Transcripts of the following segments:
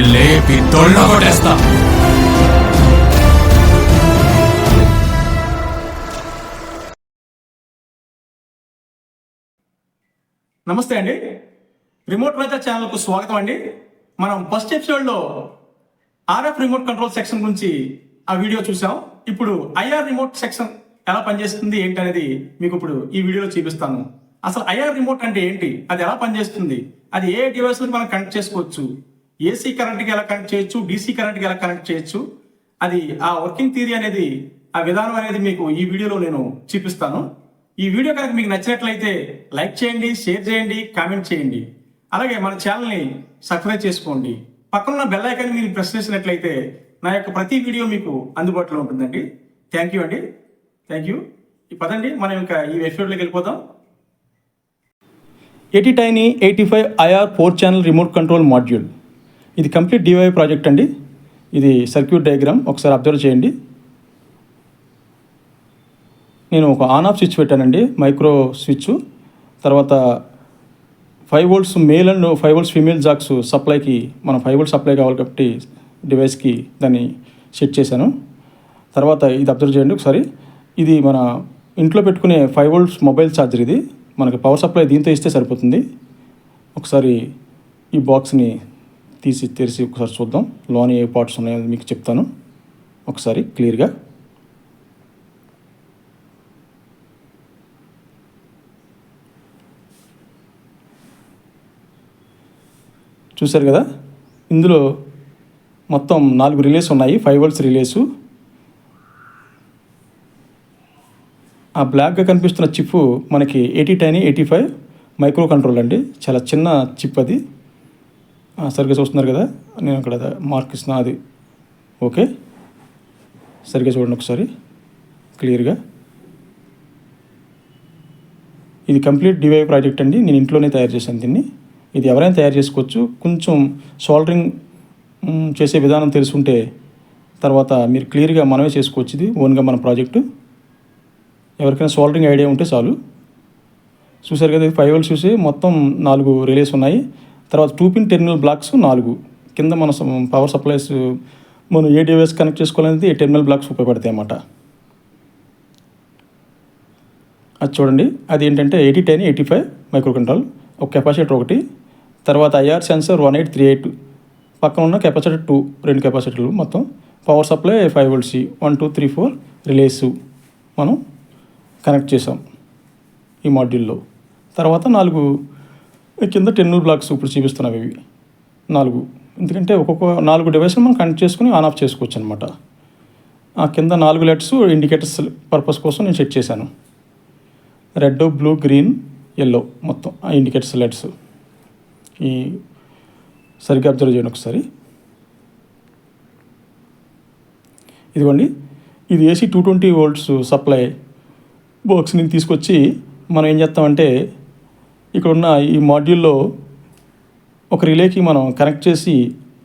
లేపి తొళ్ళ కొట్టేస్తా. నమస్తే అండి. రిమోట్ రైతర్ ఛానల్కు స్వాగతం అండి. మనం ఫస్ట్ ఎపిసోడ్లో ఆర్ఎఫ్ రిమోట్ కంట్రోల్ సెక్షన్ గురించి ఆ వీడియో చూసాం. ఇప్పుడు ఐఆర్ రిమోట్ సెక్షన్ ఎలా పనిచేస్తుంది ఏంటి అనేది మీకు ఇప్పుడు ఈ వీడియోలో చూపిస్తాను. అసలు ఐఆర్ రిమోట్ అంటే ఏంటి? అది ఎలా పనిచేస్తుంది? అది ఏ డివైస్ మనం కనెక్ట్ చేసుకోవచ్చు? ఏసీ కరెంట్కి ఎలా కనెక్ట్ చేయొచ్చు? డీసీ కరెంట్కి ఎలా కనెక్ట్ చేయొచ్చు? అది ఆ వర్కింగ్ థియరీ అనేది ఆ విధానం అనేది మీకు ఈ వీడియోలో నేను చూపిస్తాను. ఈ వీడియో కనుక మీకు నచ్చినట్లయితే లైక్ చేయండి షేర్ చేయండి కామెంట్ చేయండి. అలాగే మన ఛానల్ని సబ్స్క్రైబ్ చేసుకోండి. పక్కన బెల్ ఐకాన్ మీరు ప్రెస్ చేసినట్లయితే నా యొక్క ప్రతి వీడియో మీకు అందుబాటులో ఉంటుందండి. థ్యాంక్ యూ అండి. థ్యాంక్ యూ పదండి మనం ఇంకా ఈ వెబ్సైట్లోకి వెళ్ళిపోదాం. Eighty tiny eighty five IR four channel remote control module ఇది కంప్లీట్ డివై ప్రాజెక్ట్ అండి. ఇది సర్క్యూట్ డయాగ్రామ్. ఒకసారి అబ్జర్వ్ చేయండి. నేను ఒక ఆన్ ఆఫ్ స్విచ్ పెట్టానండి. Micro switch. తర్వాత five volts male and five volts female jacks సప్లైకి మనం ఫైవ్ వోల్ట్ సప్లై కావాలి కాబట్టి డివైస్కి దాన్ని సెట్ చేశాను. తర్వాత ఇది అబ్జర్వ్ చేయండి ఒకసారి. ఇది మన ఇంట్లో పెట్టుకునే ఫైవ్ వోల్ట్స్ మొబైల్ ఛార్జర్ ఇది. మనకి పవర్ సప్లై దీంతో ఇస్తే సరిపోతుంది. ఒకసారి ఈ బాక్స్ని తీసి తెరిచి ఒకసారి చూద్దాం. లోన్ ఏ పార్ట్స్ ఉన్నాయో మీకు చెప్తాను. ఒకసారి క్లియర్గా. చూశారు కదా? ఇందులో మొత్తం నాలుగు రిలేస్ ఉన్నాయి. Five words relays. ఆ బ్లాక్గా కనిపిస్తున్న చిప్ మనకి eighty nine eighty five micro control అండి. చాలా చిన్న చిప్ అది. సరిగ్గా చూస్తున్నారు కదా? నేను అక్కడ మార్క్ ఇస్తున్నా అది. ఓకే సరిగ్గా చూడండి ఒకసారి. క్లియర్గా ఇది కంప్లీట్ డివై ప్రాజెక్ట్ అండి. నేను ఇంట్లోనే తయారు చేశాను దీన్ని. ఇది ఎవరైనా తయారు చేసుకోవచ్చు. కొంచెం సోల్డరింగ్ చేసే విధానం తెలుసుంటే తర్వాత మీరు క్లియర్గా మనమే చేసుకోవచ్చు ఇది ఓన్గా మన ప్రాజెక్టు ఎవరికైనా సోల్డరింగ్ ఐడియా ఉంటే చాలు. చూసారు కదా ఫైవ్ వోల్ట్స్ చూసి మొత్తం నాలుగు రిలేస్ ఉన్నాయి. తర్వాత టూ పిన్ టెర్మినల్ బ్లాక్స్ నాలుగు. కింద మన పవర్ సప్లైస్ మనం ఏ డివైస్ కనెక్ట్ చేసుకోవాలనేది ఈ టెర్మినల్ బ్లాక్స్ ఉపయోగపడతాయి అన్నమాట. అది చూడండి. అది ఏంటంటే eighty ten eighty five micro control ఒక కెపాసిటర్ ఒకటి. తర్వాత IR sensor one eight three eight. పక్కన ఉన్న కెపాసిటర్ టూ రెండు కెపాసిటర్లు మొత్తం. Power supply five volts one two three four relays మనం కనెక్ట్ చేసాం ఈ మాడ్యూల్లో. తర్వాత నాలుగు కింద టెన్నుల్ బ్లాక్స్ ఇప్పుడు చూపిస్తున్నవి ఇవి. నాలుగు. ఎందుకంటే ఒక్కొక్క నాలుగు డివైస్లు మనం కనెక్ట్ చేసుకుని ఆన్ ఆఫ్ చేసుకోవచ్చు అనమాట ఆ కింద నాలుగు లెట్స్ ఇండికేటర్స్ పర్పస్ కోసం నేను సెట్ చేశాను. రెడ్ బ్లూ గ్రీన్ ఎల్లో మొత్తం ఆ ఇండికేటర్స్ లెట్స్ ఈ సరిగ్గా అబ్జర్వ్ చేయండి ఒకసారి. ఇదిగోండి. ఇది AC two twenty volts supply బాక్స్ని తీసుకొచ్చి మనం ఏం చేస్తామంటే ఇక్కడ ఉన్న ఈ మాడ్యూల్లో ఒక రిలేకి మనం కనెక్ట్ చేసి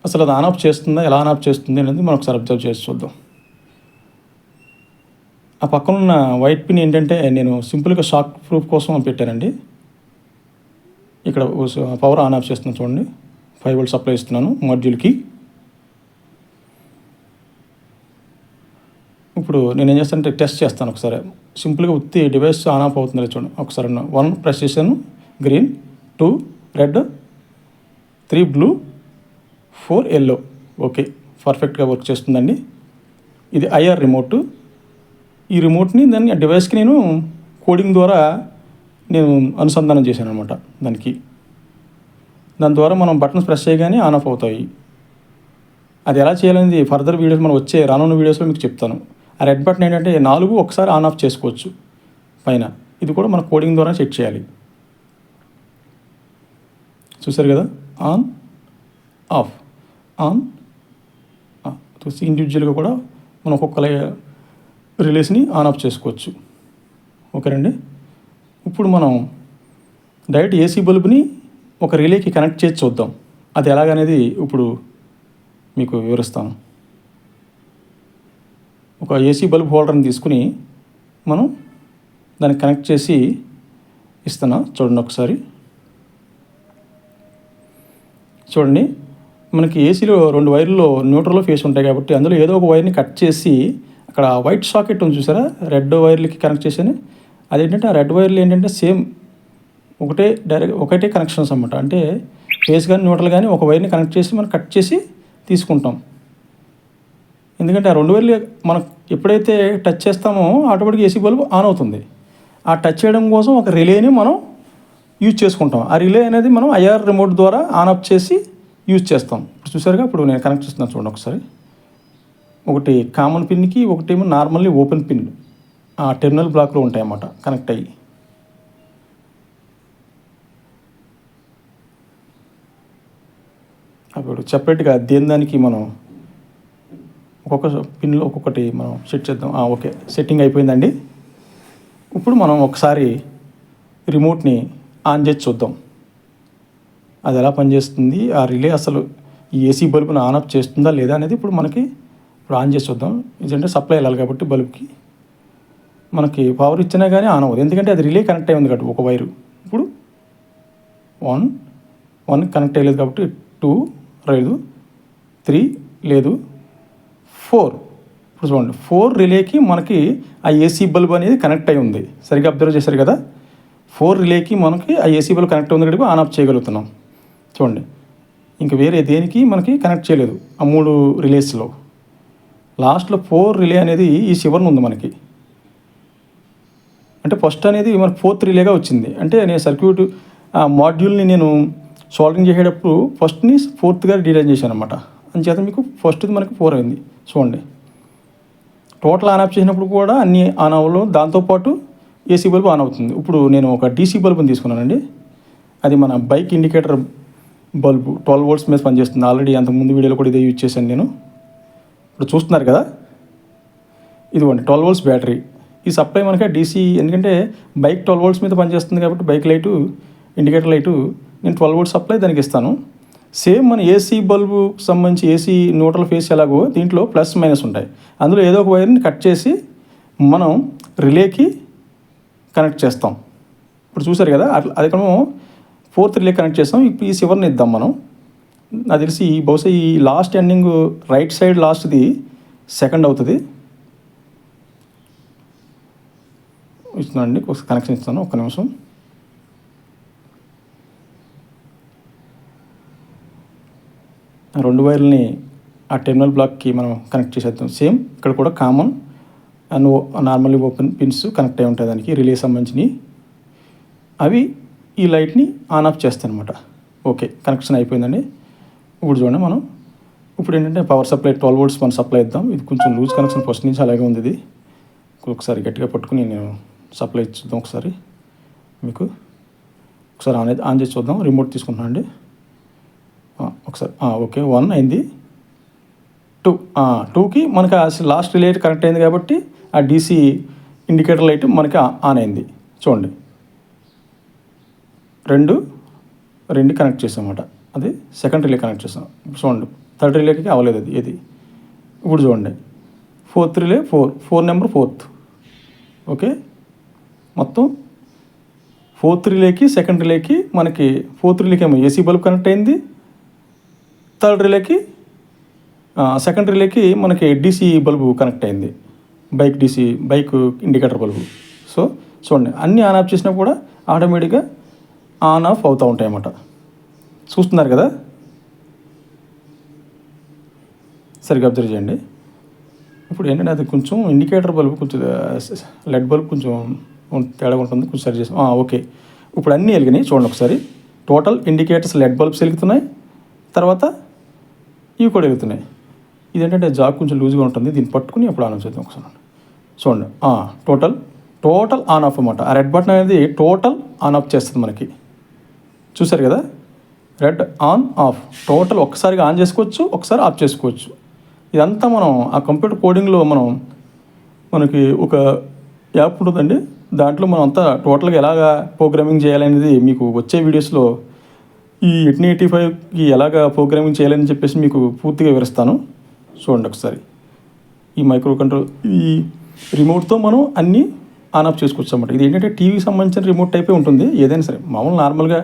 అసలు అది ఆన్ ఆఫ్ చేస్తుందా ఎలా ఆన్ ఆఫ్ చేస్తుంది అనేది మనం ఒకసారి అబ్జర్వ్ చేసి చూద్దాం. ఆ పక్కన ఉన్న వైట్ పిన్ ఏంటంటే నేను సింపుల్గా షాక్ ప్రూఫ్ కోసం పెట్టానండి. ఇక్కడ పవర్ ఆన్ ఆఫ్ చేస్తున్నాను చూడండి. ఫైవ్ వోల్ట్ సప్లై ఇస్తున్నాను మాడ్యూల్కి. ఇప్పుడు నేను ఏం చేస్తానంటే టెస్ట్ చేస్తాను ఒకసారి. సింపుల్గా ఉత్తి డివైస్ ఆన్ ఆఫ్ అవుతుంది చూడండి. ఒకసారి వన్ ప్రెస్ చేశాను green two red three blue four yellow. Okay పర్ఫెక్ట్గా వర్క్ చేస్తుందండి. ఇది ఐఆర్ రిమోట్. ఈ రిమోట్ని దాన్ని ఆ డివైస్కి నేను కోడింగ్ ద్వారా నేను అనుసంధానం చేశాను అనమాట దానికి. దాని ద్వారా మనం బటన్స్ ప్రెస్ చేయగానే ఆన్ ఆఫ్ అవుతాయి. అది ఎలా చేయాలనేది ఫర్దర్ వీడియోస్ మనం వచ్చే రానున్న వీడియోస్లో మీకు చెప్తాను. ఆ రెడ్ బటన్ ఏంటంటే నాలుగు ఒకసారి ఆన్ ఆఫ్ చేసుకోవచ్చు. పైన. ఇది కూడా మన కోడింగ్ ద్వారా సెట్ చేయాలి. చూసారు కదా? On off. ఆన్ చూసి ఇండివిజువల్గా కూడా మనం ఒక్కొక్క రిలేస్ని ఆన్ ఆఫ్ చేసుకోవచ్చు. ఓకేనండి ఇప్పుడు మనం డైరెక్ట్ ఏసీ బల్బుని ఒక రిలేకి కనెక్ట్ చేసి చూద్దాం. అది ఎలాగనేది ఇప్పుడు మీకు వివరిస్తాను. ఒక ఏసీ బల్బ్ హోల్డర్ని తీసుకుని మనం దాన్ని కనెక్ట్ చేసి ఇస్తున్నా. చూడండి ఒకసారి. చూడండి మనకి ఏసీలో రెండు వైర్లు న్యూట్రల్లో ఫేస్ ఉంటాయి కాబట్టి అందులో ఏదో ఒక వైర్ని కట్ చేసి అక్కడ వైట్ సాకెట్ ఉంది చూసారా? రెడ్ వైర్లకి కనెక్ట్ చేసాను. అదేంటంటే ఆ రెడ్ వైర్లు ఏంటంటే సేమ్ ఒకటే డైరెక్ట్ ఒకటే కనెక్షన్స్ అన్నమాట. అంటే ఫేస్ కానీ న్యూట్రల్ కానీ ఒక వైర్ని కనెక్ట్ చేసి మనం కట్ చేసి తీసుకుంటాం. ఎందుకంటే ఆ రెండు వైర్లు మనం ఎప్పుడైతే టచ్ చేస్తామో ఆటోమేటిక్ ఏసీ బల్బ్ ఆన్ అవుతుంది. ఆ టచ్ చేయడం కోసం ఒక రిలేని మనం యూజ్ చేసుకుంటాం. ఆ రిలే అనేది మనం ఐఆర్ రిమోట్ ద్వారా ఆన్ ఆఫ్ చేసి యూజ్ చేస్తాం. ఇప్పుడు చూసారుగా? ఇప్పుడు నేను కనెక్ట్ చేస్తున్నాను చూడండి ఒకసారి. ఒకటి కామన్ పిన్కి ఒకటేమో నార్మల్లీ ఓపెన్ పిన్ ఆ టెర్మినల్ బ్లాక్లో ఉంటాయన్నమాట కనెక్ట్ అయ్యి. అప్పుడు సపరేట్గా దేని దానికి మనం ఒక్కొక్క పిన్లో ఒక్కొక్కటి మనం సెట్ చేద్దాం. ఓకే. సెట్టింగ్ అయిపోయిందండి. ఇప్పుడు మనం ఒకసారి రిమోట్ని ఆన్ చేసి చూద్దాం. అది ఎలా పనిచేస్తుంది? ఆ రిలే అసలు ఈ ఏసీ బల్బును ఆన్ ఆఫ్ చేస్తుందా లేదా అనేది ఇప్పుడు మనకి ఇప్పుడు ఆన్ చేసి చూద్దాం. ఎందుకంటే సప్లై వెళ్ళాలి కాబట్టి బల్బ్కి. మనకి పవర్ ఇచ్చినా కానీ ఆన్ అవ్వదు. ఎందుకంటే అది రిలే కనెక్ట్ అయ్యింది కాబట్టి ఒక వైరు. ఇప్పుడు వన్ వన్ కనెక్ట్ అయ్యలేదు కాబట్టి టూ లేదు త్రీ లేదు ఫోర్. ఇప్పుడు చూడండి ఫోర్ రిలేకి మనకి ఆ ఏసీ బల్బ్ అనేది కనెక్ట్ అయి ఉంది. సరిగ్గా అబ్జర్వ్ చేశారు కదా? ఫోర్ రిలేకి మనకి ఆ ఏసీబీలో కనెక్ట్ ఉంది కాబట్టి ఆన్ ఆఫ్ చేయగలుగుతున్నాం. చూడండి. ఇంక వేరే దేనికి మనకి కనెక్ట్ చేయలేదు ఆ మూడు రిలేస్లో. లాస్ట్లో ఫోర్ రిలే అనేది ఈ చివరన ఉంది మనకి. అంటే ఫస్ట్ అనేది మన ఫోర్త్ రిలేగా వచ్చింది. అంటే నేను సర్క్యూట్ ఆ మాడ్యూల్ని నేను సాల్వింగ్ చేసేటప్పుడు ఫస్ట్ని ఫోర్త్గా డిజైన్ చేశాను అనమాట అంచేత మీకు ఫస్ట్ది మనకి ఫోర్ అయింది. చూడండి. టోటల్ ఆన్ ఆఫ్ చేసినప్పుడు కూడా అన్ని ఆన్ అవ్వలు దాంతోపాటు ఏసీ బల్బ్ ఆన్ అవుతుంది. ఇప్పుడు నేను ఒక డీసీ బల్బుని తీసుకున్నానండి. అది మన bike indicator bulb twelve volts మీద పనిచేస్తుంది. ఆల్రెడీ అంతకుముందు వీడియోలో కూడా ఇదే యూజ్ చేశాను నేను. ఇప్పుడు చూస్తున్నారు కదా? ఇదిగోండి ట్వెల్వ్ వోల్ట్స్ బ్యాటరీ ఈ సప్లై మనకి డీసీ ఎందుకంటే బైక్ ట్వెల్వ్ వోల్ట్స్ మీద పనిచేస్తుంది కాబట్టి బైక్ లైటు ఇండికేటర్ లైటు నేను ట్వెల్వ్ వోల్ట్ సప్లై దానికి ఇస్తాను. సేమ్ మన ఏసీ బల్బు సంబంధించి ఏసీ న్యూట్రల్ ఫేస్ ఎలాగో దీంట్లో ప్లస్ మైనస్ ఉంటాయి. అందులో ఏదో ఒక వైర్ని కట్ చేసి మనం రిలేకి కనెక్ట్ చేస్తాం. ఇప్పుడు చూసారు కదా అట్లా అది ఇక్కడ ఫోర్త్ రిలే కనెక్ట్ చేస్తాం. ఇప్పుడు ఈ చివరిని ఇద్దాం మనం. నాకు తెలిసి ఈ బహుశా ఈ లాస్ట్ ఎండింగ్ రైట్ సైడ్ లాస్ట్ది సెకండ్ అవుతుంది. ఇస్తున్నానండి ఒక కనెక్షన్ ఇస్తాను ఒక్క నిమిషం. రెండు వైర్లని ఆ టెర్మినల్ బ్లాక్కి మనం కనెక్ట్ చేసేద్దాం. సేమ్ ఇక్కడ కూడా common and normally open pins connect అయి ఉంటాయి దానికి రిలే సంబంధించినవి. అవి ఈ లైట్ని ఆన్ ఆఫ్ చేస్తాయి అనమాట ఓకే కనెక్షన్ అయిపోయిందండి. ఇప్పుడు చూడండి మనం. ఇప్పుడు ఏంటంటే పవర్ సప్లై ట్వెల్వ్ వోల్ట్స్ మనం సప్లై ఇద్దాం ఇది కొంచెం లూజ్ కనెక్షన్ ఫస్ట్ నుంచి అలాగే ఉంది ఇది. ఒకసారి గట్టిగా పట్టుకుని నేను సప్లై ఇచ్చుద్దాం ఒకసారి. మీకు ఒకసారి ఆన్ ఆన్ చేసి చూద్దాం. రిమోట్ తీసుకుంటున్నాను అండి. ఒకసారి ఓకే వన్ అయింది. టూ టూకి మనకి లాస్ట్ రిలేట్ కనెక్ట్ అయింది కాబట్టి ఆ డీసీ ఇండికేటర్ లైట్ మనకి ఆ- ఆన్ అయింది. చూడండి. రెండు రెండు కనెక్ట్ చేసామన్నమాట అది సెకండ్ రిలే కనెక్ట్ చేసాం చూడండి. థర్డ్ రిలేకి అవ్వలేదు అది. ఇది ఇప్పుడు చూడండి. Fourth relay four four number fourth okay మొత్తం ఫోర్త్ రిలేకి సెకండ్ రిలేకి మనకి ఫోర్త్ రిలేకి ఏమో ఏసీ బల్బ్ కనెక్ట్ అయింది. థర్డ్ రిలేకి సెకండ్ రిలేకి మనకి డీసీ బల్బు కనెక్ట్ అయింది. Bike DC bike indicator bulb. So చూడండి అన్నీ ఆన్ ఆఫ్ చేసినా కూడా ఆటోమేటిక్గా ఆన్ ఆఫ్ అవుతూ ఉంటాయి అన్నమాట చూస్తున్నారు కదా? సరిగ్గా అబ్జర్వ్ చేయండి. ఇప్పుడు ఏంటంటే అది కొంచెం ఇండికేటర్ బల్బు కొంచెం లెడ్ బల్బ్ కొంచెం తేడా ఉంటుంది. కొంచెం సరి చేసాం ఓకే. ఇప్పుడు అన్నీ వెలిగినాయి. చూడండి ఒకసారి. టోటల్ ఇండికేటర్స్ లెడ్ బల్బ్స్ వెలుగుతున్నాయి. తర్వాత ఇవి కూడా వెలుగుతున్నాయి. ఇదేంటంటే జాబ్ కొంచెం లూజ్గా ఉంటుంది దీన్ని పట్టుకుని అప్పుడు ఆన్ ఆఫ్ చేద్దాం ఒకసారి చూడండి టోటల్ టోటల్ ఆన్ ఆఫ్ అన్నమాట. ఆ రెడ్ బటన్ అనేది టోటల్ ఆన్ ఆఫ్ చేస్తుంది మనకి. చూసారు కదా? రెడ్ ఆన్ ఆఫ్ టోటల్ ఒక్కసారిగా ఆన్ చేసుకోవచ్చు ఒకసారి ఆఫ్ చేసుకోవచ్చు. ఇదంతా మనం ఆ కంప్యూటర్ కోడింగ్లో మనం మనకి ఒక యాప్ ఉంటుందండి. దాంట్లో మనం అంతా టోటల్గా ఎలాగా ప్రోగ్రామింగ్ చేయాలనేది మీకు వచ్చే వీడియోస్లో ఈ ఎయిటీన్ ఎయిటీ ఫైవ్కి ఎలాగా ప్రోగ్రామింగ్ చేయాలని చెప్పేసి మీకు పూర్తిగా వివరిస్తాను. చూడండి ఒకసారి. ఈ మైక్రో కంట్రోల్ ఈ రిమోట్తో మనం అన్నీ ఆన్ ఆఫ్ చేసుకోవచ్చు అనమాట ఇది ఏంటంటే టీవీకి సంబంధించిన రిమోట్ టైపే ఉంటుంది. ఏదైనా సరే మామూలు నార్మల్గా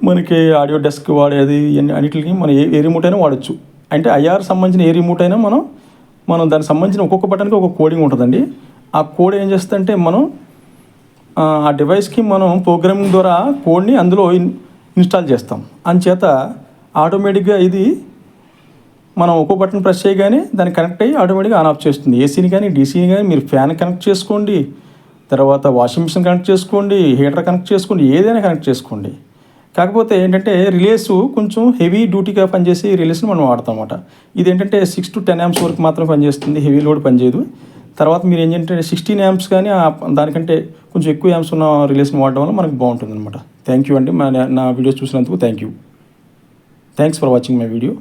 మనకి ఆడియో డెస్క్ వాడేది ఇవన్నీ అన్నిటికి మనం ఏ ఏ రిమోట్ అయినా వాడచ్చు. అంటే ఐఆర్ సంబంధించిన ఏ రిమోట్ అయినా మనం మనం దానికి సంబంధించిన ఒక్కొక్క బటన్కి ఒక కోడింగ్ ఉంటుందండి. ఆ కోడ్ ఏం చేస్తుందంటే మనం ఆ, డివైస్కి మనం ప్రోగ్రామింగ్ ద్వారా కోడ్ని అందులో ఇన్ ఇన్స్టాల్ చేస్తాం. అంచేత ఆటోమేటిక్గా ఇది మనం ఒక్కో బటన్ ప్రెస్ చేయగానే దాన్ని కనెక్ట్ అయ్యి ఆటోమేటిక్గా ఆన్ ఆఫ్ చేస్తుంది. ఏసీని కానీ డీసీని కానీ మీరు ఫ్యాన్ కనెక్ట్ చేసుకోండి. తర్వాత వాషింగ్ మిషన్ కనెక్ట్ చేసుకోండి హీటర్ కనెక్ట్ చేసుకోండి ఏదైనా కనెక్ట్ చేసుకోండి. కాకపోతే ఏంటంటే రిలేస్ కొంచెం హెవీ డ్యూటీగా పనిచేసి రిలేస్ని మనం వాడతాం అన్నమాట ఇది ఏంటంటే సిక్స్ టు టెన్ యామ్స్ వరకు మాత్రం పనిచేస్తుంది హెవీ లోడ్ పనిచేయదు. తర్వాత మీరు ఏంటంటే సిక్స్టీన్ యామ్స్ కానీ దానికంటే కొంచెం ఎక్కువ యామ్స్ ఉన్న రిలేస్ని వాడడం వల్ల మనకు బాగుంటుంది అనమాట థ్యాంక్ యూ అండి నా వీడియోస్ చూసినందుకు thank you thanks for watching my video